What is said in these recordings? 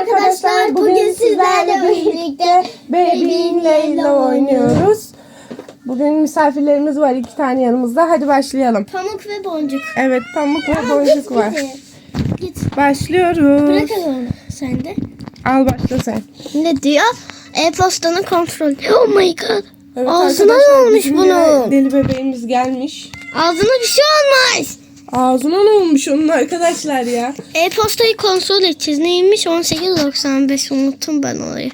arkadaşlar. Bugün sizlerle birlikte Baby Leyla oynuyoruz. Bugün misafirlerimiz var iki tane yanımızda. Hadi başlayalım. Pamuk ve boncuk. Evet pamuk ve boncuk var. Git. Başlıyoruz. Bırak onu sen de. Al başla sen. Ne diyor? E-postanın kontrol. Oh my god. Evet, Ağzına ne olmuş bunun? Deli bebeğimiz gelmiş. Ağzına bir şey olmaz. Ağzına ne olmuş onun arkadaşlar ya? E-postayı kontrol edeceğiz. Neymiş? 18.95 unuttum ben orayı.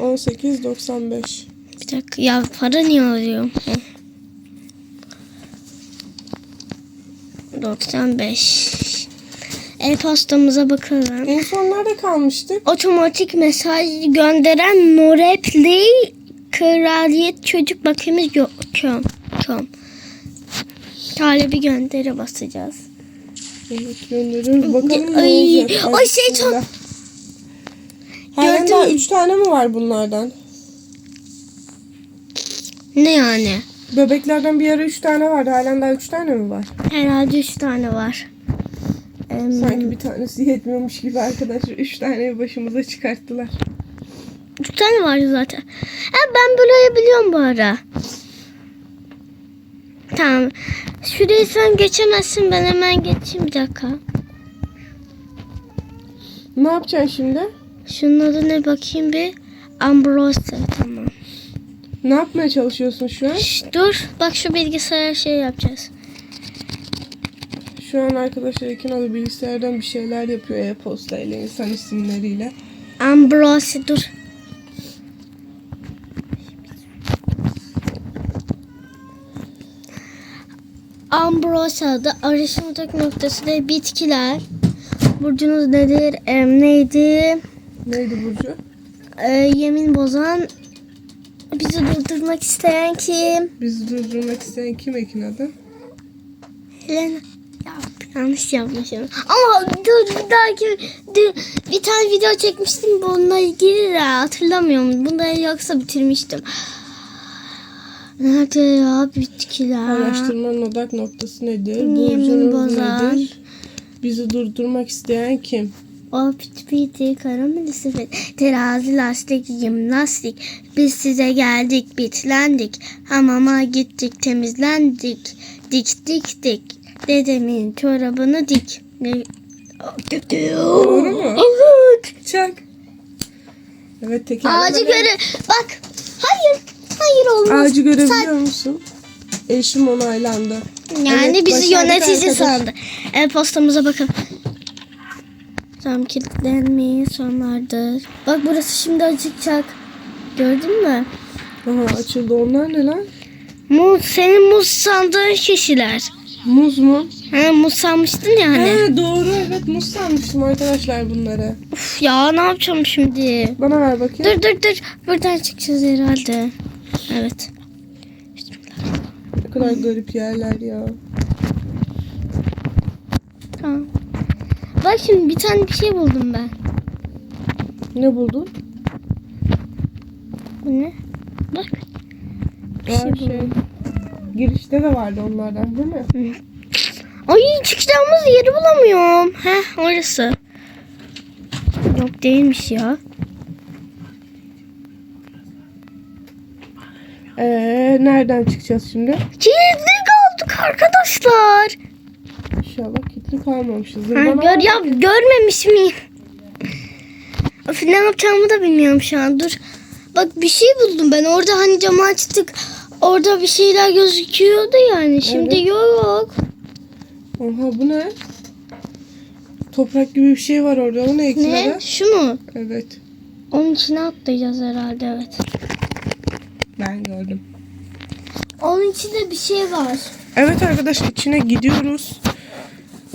18.95. Bir dakika ya para niye arıyorum? Hı. 95. E-postamıza bakalım. En son nerede kalmıştık? Otomatik mesaj gönderen Norepli Kraliyet Çocuk Bakımız yok. Com. Talebi gönderi basacağız. Evet gönderiyoruz. Bakalım ne Ay, olacak. ay şey çok-. Halen daha? 3 tane mi var bunlardan? Ne yani? Bebeklerden bir ara 3 tane vardı. Halen daha 3 tane mi var? Herhalde üç tane var. Sanki bir tanesi yetmiyormuş gibi arkadaşlar. 3 tane başımıza çıkarttılar. Üç tane var zaten. Ha, ben burayı biliyorum bu ara. Tamam. Şurayı sen geçemezsin. Ben hemen geçeyim bir dakika. Ne yapacaksın şimdi? Şunun adı ne bakayım bir. Ambrose. Tamam. Ne yapmaya çalışıyorsun şu an? Şş, dur. Bak şu bilgisayar şey yapacağız. Şu an arkadaşlar Ekinoğlu bilgisayardan bir şeyler yapıyor e-posta ile insan isimleriyle. Ambrose dur. Ambrose adı arışımcak noktası da bitkiler. Burcunuz nedir? Em, neydi? Neydi Burcu? Ee, yemin bozan. Bizi durdurmak isteyen kim? Bizi durdurmak isteyen kim Ekin adı? Helena. Ya yanlış yapmışım. Ama dur bir dahaki dur, bir tane video çekmiştim bununla ilgili de hatırlamıyorum. Bunda yoksa bitirmiştim. Nerede ya bitkiler? Araştırmanın odak noktası nedir? Burcunuz bozan. nedir? Bizi durdurmak isteyen kim? O piti piti karameli sepet terazi lastik jimnastik biz size geldik bitlendik hamama gittik temizlendik dik dik dik dedemin çorabını dik Doğru mu? Evet. Çak. Evet tekerleme. Ağacı göre bak hayır hayır olmaz Ağacı görebiliyor Sen- musun? Eşim onaylandı. yani Evet, bizi yönetici sandı e-postamıza bakın tam kilitlenmeyi sonlardır bak burası şimdi açıkacak gördün mü Aha açıldı. Onlar ne lan? Muz, senin muz sandığın kişiler. Muz mu? Ha, muz sanmıştın ya hani. Ha doğru evet muz sanmıştım arkadaşlar bunları. Uf, ya ne yapacağım şimdi? Bana ver bakayım. Dur dur dur. Buradan çıkacağız herhalde. Evet. Ne kadar garip yerler ya. Tamam. Bak şimdi bir tane bir şey buldum ben. Ne buldun? Bu ne? Bak. Bir şey Aa, şey, buldum. girişte de vardı onlardan değil mi? Ay çıkacağımız yeri bulamıyorum. Heh orası. Yok değilmiş ya. Ee, nereden çıkacağız şimdi? Kilitli kaldık arkadaşlar. İnşallah kilitli kalmamışız. Ha, Bana gör, ya görmemiş miyim? Of, ne yapacağımı da bilmiyorum şu an. Dur. Bak bir şey buldum ben. Orada hani camı açtık. Orada bir şeyler gözüküyordu yani. Şimdi Evet. yok. Oha bu ne? Toprak gibi bir şey var orada. O ne Ne? Şu mu? Evet. Onun içine atlayacağız herhalde evet. Ben gördüm. Onun içinde bir şey var. Evet arkadaşlar içine gidiyoruz.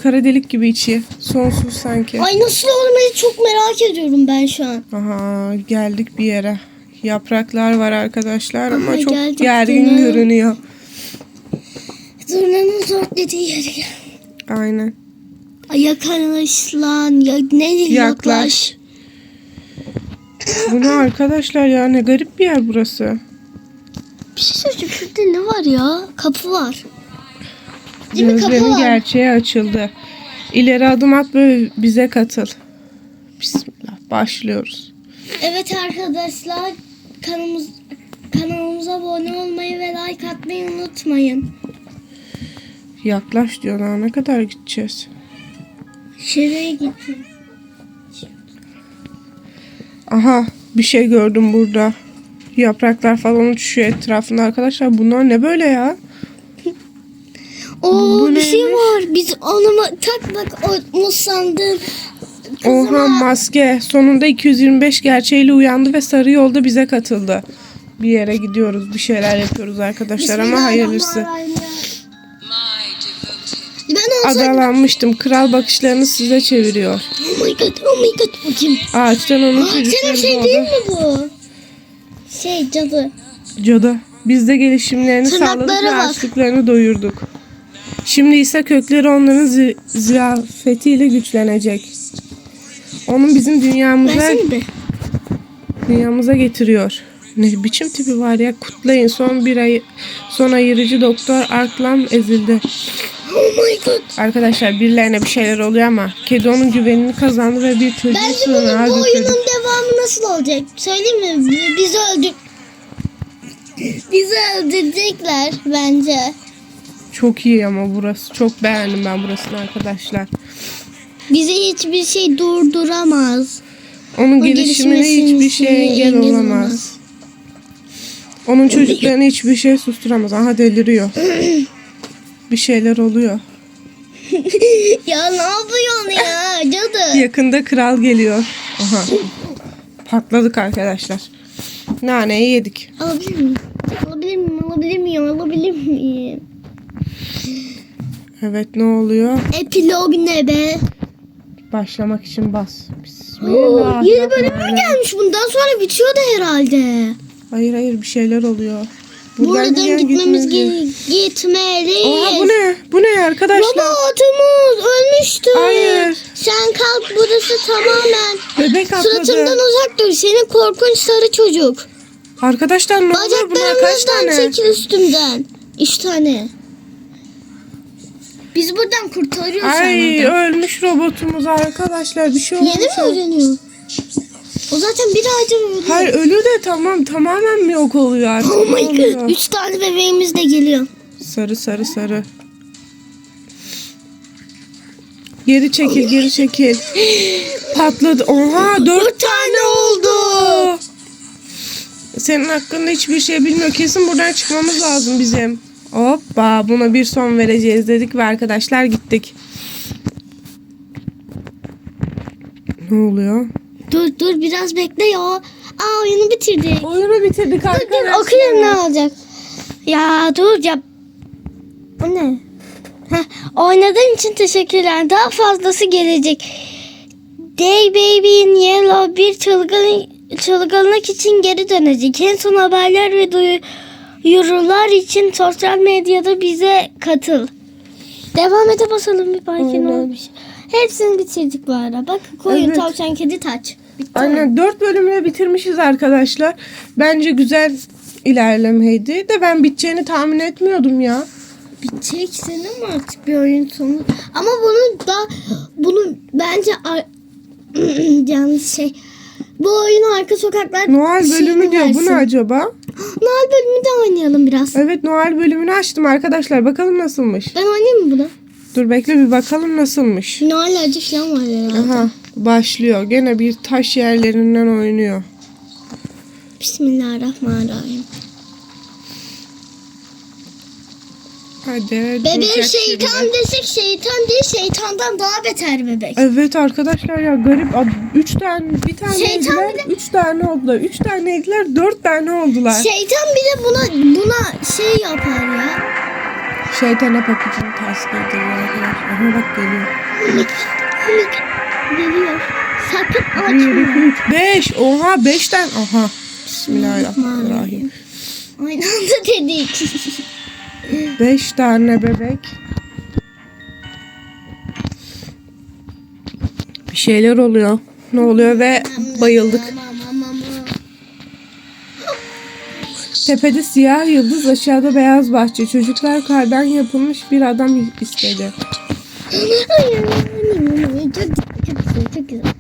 Kara delik gibi içi. Sonsuz sanki. Ay nasıl olmayı çok merak ediyorum ben şu an. Aha geldik bir yere. Yapraklar var arkadaşlar ama Aha, çok geldik gergin yine. görünüyor. Zurnanın zor dediği yere gel. Aynen. Ay yaklaş lan. Ya, ne yaklaş. Yaklaş. Bu ne arkadaşlar ya ne garip bir yer burası. Bir şey söyleyeceğim. Şurada ne var ya? Kapı var. Değil mi? Kapı Gözlerin var. gerçeğe açıldı. İleri adım at ve bize katıl. Bismillah. Başlıyoruz. Evet arkadaşlar kanalımız kanalımıza abone olmayı ve like atmayı unutmayın. Yaklaş diyor. Daha ne kadar gideceğiz? Şuraya gittim. Aha bir şey gördüm burada. Yapraklar falan uçuşuyor etrafında arkadaşlar. Bunlar ne böyle ya? Oo Bu bir şey neymiş? var. Biz onu mu- takmak o sandım. Oha maske. Sonunda 225 gerçeğiyle uyandı ve sarı yolda bize katıldı. Bir yere gidiyoruz. Bir şeyler yapıyoruz arkadaşlar ama hayırlısı. Ben olsaydım. Adalanmıştım. Kral bakışlarını size çeviriyor. Oh my god, oh my god. Bakayım. Ağaçtan onun Aa, senin çocukları şey değil mi bu? Şey cadı. Cadı. Biz de gelişimlerini sağladık ve bak. açlıklarını doyurduk. Şimdi ise kökleri onların zi- ziyafetiyle güçlenecek. Onun bizim dünyamıza Versene bir. dünyamıza getiriyor. Ne biçim tipi var ya kutlayın son bir ay son ayırıcı doktor Arklam ezildi. Oh my god. Arkadaşlar birilerine bir şeyler oluyor ama kedi onun güvenini kazandı ve bir çocuğu Bence sığınağa bunun bu götürdü. oyunun devamı nasıl olacak? Söyleyeyim mi? Bi- Bizi öldür... Bizi öldürecekler bence. Çok iyi ama burası. Çok beğendim ben burasını arkadaşlar. Bizi hiçbir şey durduramaz. Onun O gelişimine hiçbir şey engel engel olamaz. olamaz. Onun çocuklarını hiçbir şey susturamaz. Aha deliriyor. bir şeyler oluyor. ya ne yapıyorsun ya cadı? Yakında kral geliyor. Aha. Patladık arkadaşlar. Naneyi yedik. Alabilir miyim? Alabilir miyim? Alabilir miyim? Alabilir miyim? Evet ne oluyor? Epilog ne be? Başlamak için bas. Bismillah. yeni bölüm mü gelmiş? Bundan sonra bitiyordu herhalde. Hayır hayır bir şeyler oluyor. Buradan gitmemiz ge- gitmeliyiz. Oha bu ne? Bu ne arkadaşlar? Robotumuz ölmüştü. Hayır. Sen kalk burası tamamen. Bebek atladı. Suratımdan uzak dur. Senin korkunç sarı çocuk. Arkadaşlar ne oluyor bunlar kaç tane? çekil üstümden. Üç tane. Biz buradan kurtarıyoruz Ay ölmüş robotumuz arkadaşlar bir şey olmuş. Yeni mi öğreniyor? O zaten bir aydır öldü. Hayır ölü de tamam tamamen mi yok oluyor artık? Oh my god. Üç tane bebeğimiz de geliyor. Sarı sarı sarı. Geri çekil geri çekil. Patladı. Oha dört tane oldu. Senin hakkında hiçbir şey bilmiyor. Kesin buradan çıkmamız lazım bizim. Hoppa buna bir son vereceğiz dedik ve arkadaşlar gittik. Ne oluyor? Dur dur biraz bekle ya. Aa oyunu bitirdik. Oyunu bitirdik Dur arkadaşlar. okuyayım ne olacak. Ya dur ya. Bu ne? Heh, oynadığın için teşekkürler. Daha fazlası gelecek. Day Baby in Yellow bir çılgın, çılgınlık için geri dönecek. En son haberler ve duyurular için sosyal medyada bize katıl. Devam ede basalım bir Aynen. olmuş. Hepsini bitirdik bu ara. Bak koyun, Evet. tavşan, kedi, taç. Bitti. Aynen dört bölümle bitirmişiz arkadaşlar. Bence güzel ilerlemeydi de ben biteceğini tahmin etmiyordum ya. Bitecek senin mi artık bir oyun sonu? Ama bunu da bunu bence yanlış şey. Bu oyunu arka sokaklar Noel şeyini bölümü diyor. Bu ne acaba? Noel bölümü de oynayalım biraz. Evet Noel bölümünü açtım arkadaşlar. Bakalım nasılmış. Ben oynayayım mı bunu? Dur bekle bir bakalım nasılmış. Noel acı falan var herhalde. Aha başlıyor. Gene bir taş yerlerinden oynuyor. Bismillahirrahmanirrahim. Hadi. Duracak şeytan şimdi. desek şeytan değil şeytandan daha beter bebek. Evet arkadaşlar ya garip. Ad- Üç tane, bir tane Şeytan yediler, bir de- üç tane oldular. Üç tane yediler, dört tane oldular. Şeytan bir de buna buna şey yapar ya. Şeytana papucunu ters giydiriyor arkadaşlar. Aha bak geliyor. Geliyor. Sakın açma. iki, üç, beş. Oha beşten. Aha. Bismillahirrahmanirrahim. Aynı anda dedik. Beş tane bebek. Bir şeyler oluyor. Ne oluyor ve bayıldık. Tepede siyah yıldız, aşağıda beyaz bahçe. Çocuklar kardan yapılmış bir adam istedi. Çok, çok güzel,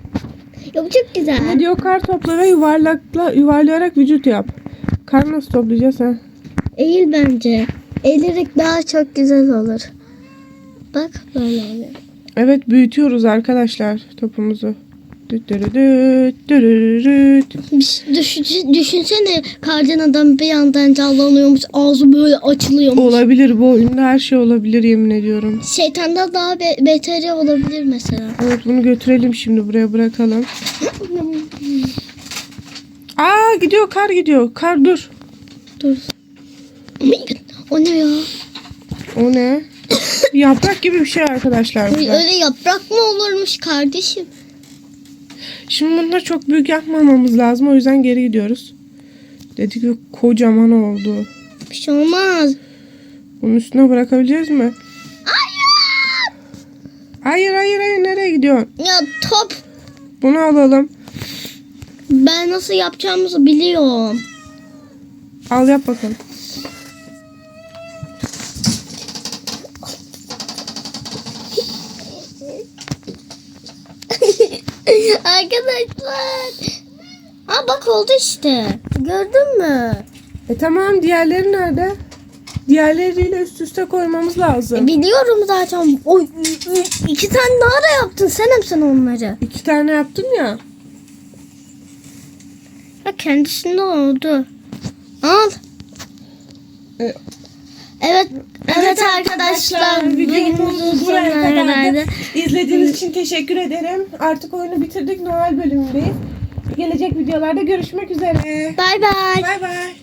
bu çok güzel. Ne diyor kar topla ve yuvarlakla yuvarlayarak vücut yap. Kar nasıl toplayacağız ha? Eğil bence. Eğilerek daha çok güzel olur. Bak böyle oluyor. Evet büyütüyoruz arkadaşlar topumuzu. Düşünsene kardan adam bir yandan canlanıyormuş. Ağzı böyle açılıyormuş. Olabilir bu oyunda her şey olabilir yemin ediyorum. Şeytandan daha be- beteri olabilir mesela. Evet bunu götürelim şimdi buraya bırakalım. Aa gidiyor kar gidiyor. Kar dur. Dur. O ne ya? O ne? Yaprak gibi bir şey arkadaşlar. Öyle yaprak mı olurmuş kardeşim? Şimdi da çok büyük yapmamamız lazım. O yüzden geri gidiyoruz. Dedik ki kocaman oldu. Bir şey olmaz. Bunun üstüne bırakabileceğiz mi? Hayır hayır hayır nereye gidiyorsun? Ya top. Bunu alalım. Ben nasıl yapacağımızı biliyorum. Al yap bakalım. Arkadaşlar. Aa bak oldu işte. Gördün mü? E tamam diğerleri nerede? Diğerleriyle üst üste koymamız lazım. Biliyorum zaten. O iki tane daha da yaptın. Sen hepsin onları. İki tane yaptım ya. Bak kendisinde oldu. Al. E, Evet. Evet, arkadaşlar. videomuz buraya kadardı. İzlediğiniz için teşekkür ederim. Artık oyunu bitirdik. Noel bölümündeyiz. Gelecek videolarda görüşmek üzere. Bay bay. Bay bay.